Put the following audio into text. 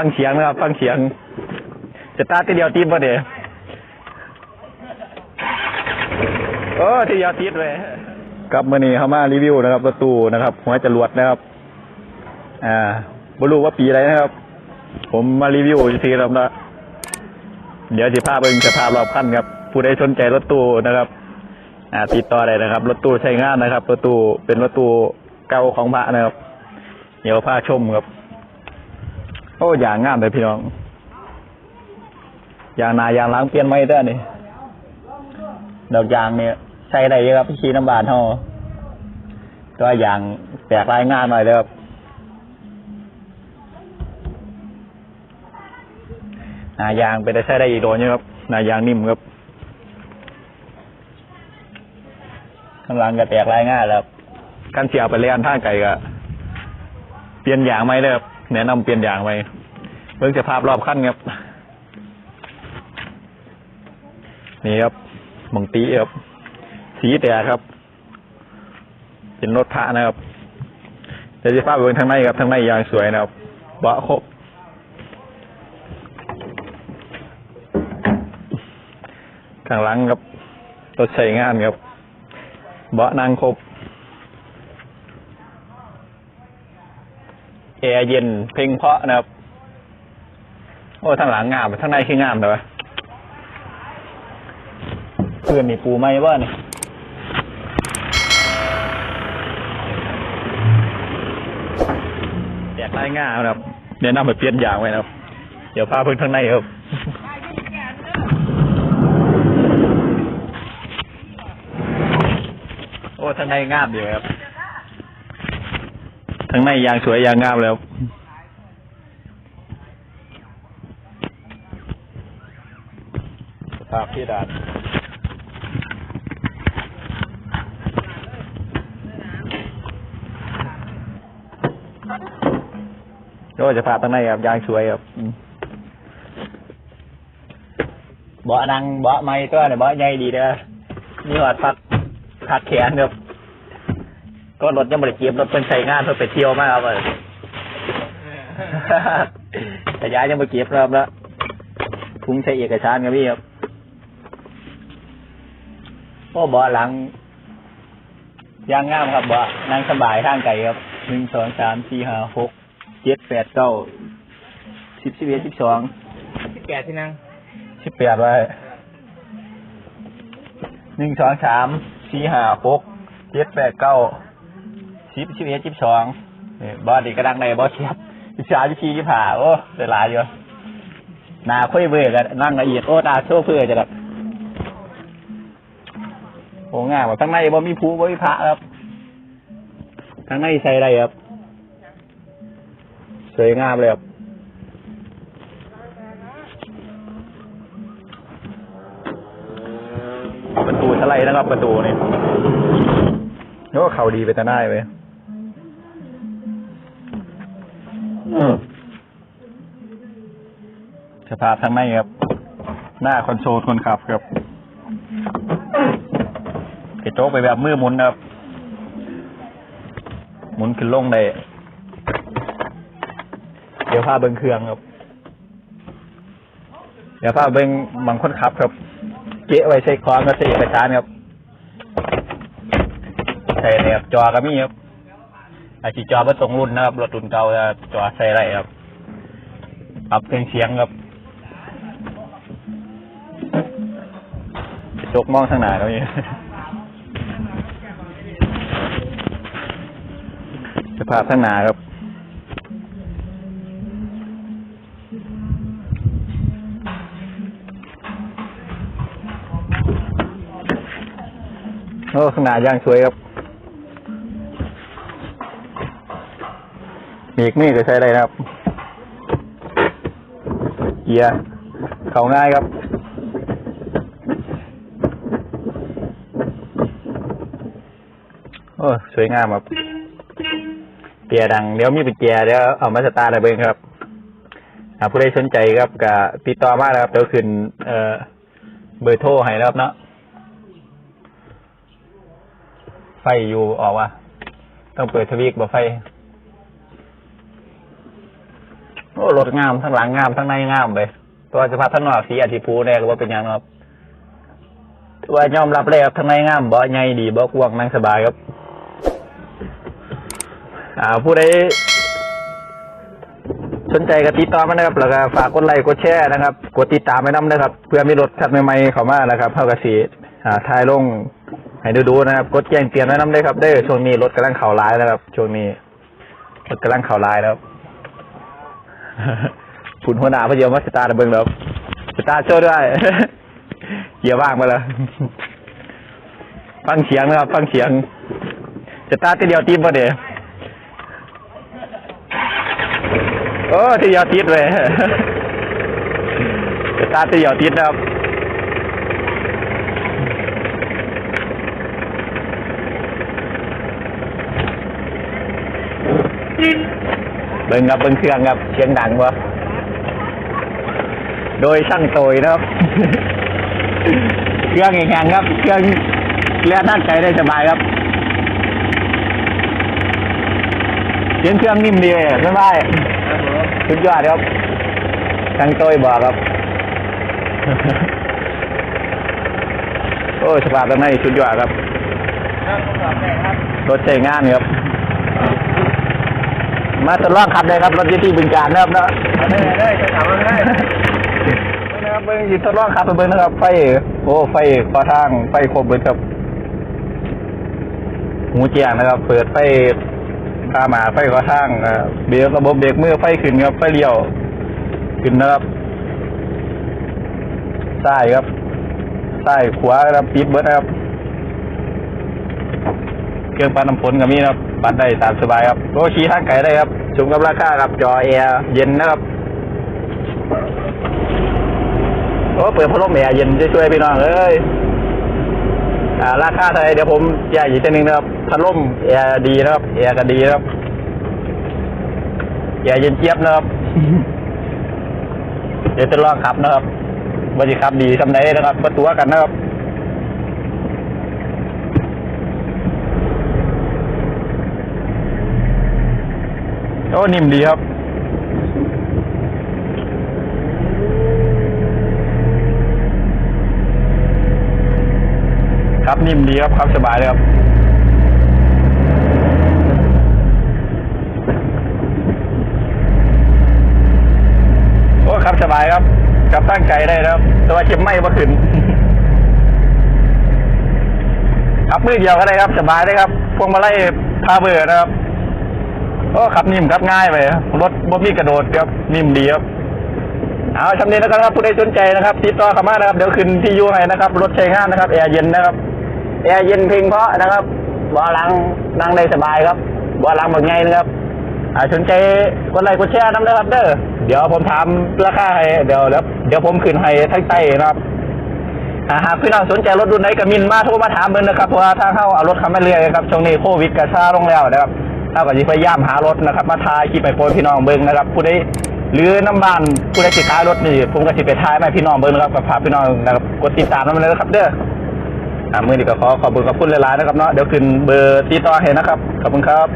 ฟังเสียงนะครับ ฟังเสียงจะตาทีเดียวติดบ่เด้โอ้ทีเดียวติดเลยครับมื่อนี้เขามารีวิวนะครับรถตู้นะครับ หัวจรวดนะครับ อ่าบรู้ว่าปีอะไรนะครับ ผมมารีวิวทีครับนะเดี๋ยวสิภาพเบิ่งสภาพรอบคันครับ ผู้ใดสนใจรถตู้นะครับ อ่า ติดต่อได้นะครับ รถตู้ใช้งานนะครับ รถตู้เป็นรถตู้เก่าของพระนะครับ เดี๋ยวพาชมครับ โอ้อย่างงามเลยพี่น้อง อย่างนายางล้างเปลี่ยนไม่ได้นี่ดอกยางเนี่ยใช้ได้เยอะครับพี่ชีน้ำบานเท่าตัวอย่างแตกลายงานหน่อยเลยครับนายางไปได้ใช้ได้อีกโดนเยอะครับนายางนิ่มครับข้างหลังก็แตกลายง่ายแล้วครับการเสียไปเลียนท่าไก่ก็เปลี่ยนยางไหมเลยครับ แนะนำเปลี่ยนยางไหมเบิ่งสภาพรอบขั้นครับ นี่ครับมองตีครับสีแต่ครับ เป็นรถพระนะครับเดี๋ยวจะพาไปเบิ่งทางในครับทางในยางสวยนะครับเบาะครบข้างหลังครับรถใช้งานครับเบาะนั่งครบ แอร์เย็น เพ่งเพราะนะครับ โอ้ทางหลังงามทางในคืองามเลยวะเพื่อนมีปูไหมว่าเนี่ยแตกลายง่ามนะครับเดี๋ยวนำไปเปลี่ยนยางไว้นะครับ เดี๋ยวพาเพิ่งทางในครับโอ้ทางในงามดีครับ ทางในยางสวยยางงามแล้วสภาพที่ดานโอ้จะพาทางในครับยางสวยครับอืมเบาะนังเบาะไม้ตัวเนี่ยเบาะใหญ่ดีเด้อมีหอดพักพักแขนครับ ก็รถยังบริเก็บรถเป็นใช้งานเพื่อไปเที่ยวมากครับเออแต่ย้ายยังบริเก็บครับแล้วทุ่งใช้เอกสารครับพี่ครับโอ้เบาะหลังยางงามครับเบาะนั่งสบายข้างไก่ครับหนึ่งสองสามสี่ห้าหกเจ็ดแปดเก้าสิบสิบเอ็ดสิบสองสิบแปดที่นั่งสิบแปดไว้หนึ่งสองสามสี่ห้าหกเจ็ดแปดเก้า สิบสิบเอ็ดสิบสองบอสดีกระดังในบอสเทียบสิบสามสิบสี่สิบห้าโอ้เวลายอยู่หนาค่อยเบื่อกันนั่งละเอียดโอ้ตาโซ่เพื่อจะแบบโอ้ง่ายว่าทั้งในบ่มีภูบ่มีพระครับทั้งในใส่อะไรครับสวยงามเลยครับประตูสไลนะครับประตูนี่โอ้วก็เข่าดีไปแต่ได้เว้ย สภาพทางในครับ หน้าคอนโซลคนขับครับกระจกไปแบบมือหมุนครับ หมุนขึ้นลงได้ เดี๋ยวพาเบิ้งเครื่องครับ เดี๋ยวพาเบิ้งบางคนขับครับเก๊ไว้ใช้คล้องก็ใช้เอกสารครับใส่เนี่ยครับจอก็มีครับอาชีจอมาตรงรุ่นนะครับรถรุ่นเก่าจะจอใส่ไรครับปรับเครื่องเสียงครับ จกมองทางหน้าก็มีสภาพทางหน้าครับโอ้ข้างหน้าย่างสวยครับมีกนี่ก็ใช้ได้นะครับเกียร์เขาง่ายครับ โอ้สวยงามครับเกียดังเดี๋ยวมีเป็นเกียร์เดี๋ยวเอามาสตาร์ทได้เบิ้งครับอ่าผู้ใดสนใจครับก็ติดต่อมาแล้วครับเดี๋ยวขึ้นเอ่อเบอร์โทรให้แล้วครับเนาะไฟอยู่ออกว่าต้องเปิดทวีกบ่ไฟโอ้รถงามทั้งหลังงามทั้งในงามไปตัวสภาพทั้งนอกสีอาทิพูแน่ก็ว่าเป็นยังครับถือว่ายอมรับเลยครับทั้งในงามบ่ใหญ่ดีบ่กว้างนั่งสบายครับ อ่าผู้ใดสนใจก็ติดต่อมานะครับ แล้วก็ฝากกดไลค์กดแชร์นะครับ กดติดตามไปน้ำนะครับ เพื่อมีรถคันใหม่ๆเข้ามานะครับเท่ากับสีอ่าทายลงให้ดูๆนะครับ กดแจ้งเตือนไว้น้ำได้ครับเด้อช่วงนี้รถกำลังเข่าร้ายนะครับ ช่วงนี้รถกำลังเข่าร้ายแล้ว ผุนหัวหน้าพระเยามาสตาร์ทเบิ้งแล้วสตาร์ทโชว์ด้วย เกียร์ว่างมาแล้ว ฟังเสียงนะครับ ฟังเสียง สตาร์ททีเดียวตีมประเดี๋ยโอ้ทีเดียวติดเลยสตาร์ททีเดียวติดนะครับเบิ่งครับเบิ่งเครื่องครับเสียงดังวะโดยช่างโตยนะครับ เครื่องแข็งครับ เครื่องเลี้ยท่านใจได้สบายครับ เสียงเครื่องนิ่มดีเลยไม่ไหวสุดยอดครับช่างโตยบอกครับ โอ้ยสภาพตรงนี้สุดยอดครับรถใช้งานครับ มาทดลองขับเลยครับรถยี่ที่บึงการนะครับเนาะได้ได้ใช้ถามมันได้นะครับเบิ้งหยิบทดลองขับไปเบิ้งนะครับไฟโอ้ไฟขอทางไฟครบเบิ้งครับหูเจียงนะครับ เปิดไฟ พาหมาไฟขอทางอ่าเบรกระบบเบรกมือไฟขึ้นครับไฟเลี้ยว ขึ้นนะครับซ้ายครับซ้ายขวาครับปิดเบิดนะครับ เครื่องปั่นน้ำฝนกับมีนะครับปั่นได้ตามสบายครับโอ้ขี่ทางไกลได้ครับสูงกับราคาครับจอแอร์เย็นนะครับโอ้เปิดพัดลมแอร์เย็นจะช่วยพี่น้องเอ้ย ราคาเท่าไรเดี๋ยวผมแจ้งอีกทีหนึงนะครับพัดลมแอร์ดีนะครับแอร์ก็ดีนะครับแอร์เย็นเจี๊ยบนะครับ เดี๋ยวจะลองขับนะครับบริขับดีทำได้นะครับประตัวกันนะครับโอ้นิ่มดีครับ ครับนิ่มดีครับครับสบายเลยครับโอ้ครับสบายครับกลับตั้งใจได้นะครับ แต่ว่าเข็มไหม้มาขึ้นครับมือเดียวก็ได้ครับสบายเลยครับพวงมาลัยพาเบอร์นะครับโอ้ขับนิ่มครับง่ายไปครับรถบ่มีกระโดดครับนิ่มดีครับเอาชำนี้แล้วกันครับผู้ใดสนใจนะครับติดต่อเข้ามานะครับ เดี๋ยวขึ้นที่อยูให้นะครับ รถใช้งานนะครับ แอร์เย็นนะครับ แอร์เย็นเพียงเพราะนะครับบ่อหลังนั่งได้สบายครับบ่อหลังแบบไงนะครับอาสนใจกดไลค์กดแชร์น้ำนะครับ เด้อเดี๋ยวผมถามราคาให้เดี๋ยวแล้วเดี๋ยวผมขึ้นให้ทั้งใต้นะครับหากพี่น้องสนใจรถรุ่นไหนก็มินมาโทรมาถามเบิ่งนะครับเพราะว่าทางเข้าเอารถเข้ามาเรื่อยครับช่วงนี้โควิดกระซ่าลงแล้วนะครับเท่ากับที่พยายามหารถนะครับ มาทายขี่ไปโปรยพี่น้องเบิ่งนะครับผู้ใดหรือน้ำบ้านผู้ใดสิขายรถนี่ผมก็สิไปท้ายมาให้พี่น้องเบิ่งนะครับกับพากพี่น้องนะครับกดติดตามนั้นเลยนะครับเด้อ อ่ามือนี้ก็ขอขอบคุณขอบคุณหลายๆนะครับเนาะเดี๋ยวขึ้นเบอร์ติดต่อให้นะครับขอบคุณครับ